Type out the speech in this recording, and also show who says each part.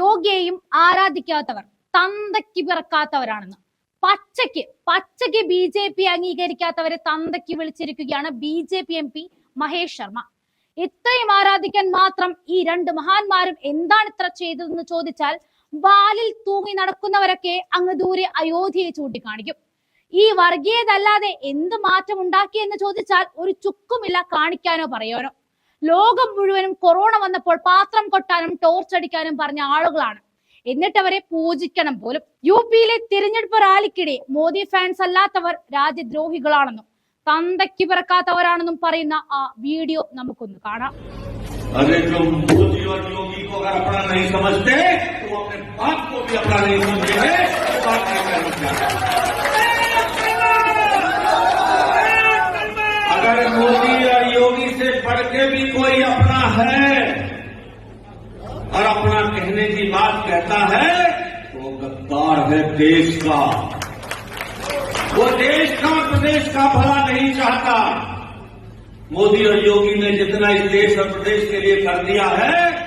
Speaker 1: യോഗിയെയും ആരാധിക്കാത്തവർ തന്തയ്ക്ക് പിറക്കാത്തവരാണെന്ന്. പച്ചയ്ക്ക് പച്ചയ്ക്ക് ബി ജെ പി അംഗീകരിക്കാത്തവരെ തന്തയ്ക്ക് വിളിച്ചിരിക്കുകയാണ് B J P M P Mahesh Sharma. ഇത്രയും ആരാധിക്കാൻ മാത്രം ഈ രണ്ട് മഹാന്മാരും എന്താണ് ഇത്ര ചെയ്തതെന്ന് ചോദിച്ചാൽ വാലിൽ തൂങ്ങി നടക്കുന്നവരൊക്കെ അങ്ങ് ദൂരെ അയോധ്യയെ ചൂണ്ടിക്കാണിക്കും. ഈ വർഗീയതല്ലാതെ എന്ത് മാറ്റം ഉണ്ടാക്കി എന്ന് ചോദിച്ചാൽ ഒരു ചുക്കുമില്ല കാണിക്കാനോ പറയാനോ. ലോകം മുഴുവനും കൊറോണ വന്നപ്പോൾ പാത്രം കൊട്ടാനും ടോർച്ച് അടിക്കാനും പറഞ്ഞ ആളുകളാണ് എന്നിട്ട് അവരെ പൂജിക്കണം പോലും യു പിയിലെ തിരഞ്ഞെടുപ്പ് റാലിക്കിടെ മോദി ഫാൻസ് അല്ലാത്തവർ രാജ്യദ്രോഹികളാണെന്നും തന്തയ്ക്ക് പിറക്കാത്തവരാണെന്നും പറയുന്ന ആ വീഡിയോ നമുക്കൊന്ന് കാണാം
Speaker 2: अरे जो मोदी और योगी को अगर अपना नहीं समझते तो वो अपने बाप को भी अपना नहीं समझेंगे ये बात नहीं करनी चाहिए अगर मोदी है। और अपना कहने की बात कहता है, वो गद्दार है देश का। वो देश का प्रदेश का भला नहीं चाहता। मोदी और योगी ने जितना इस देश और प्रदेश के लिए कर दिया है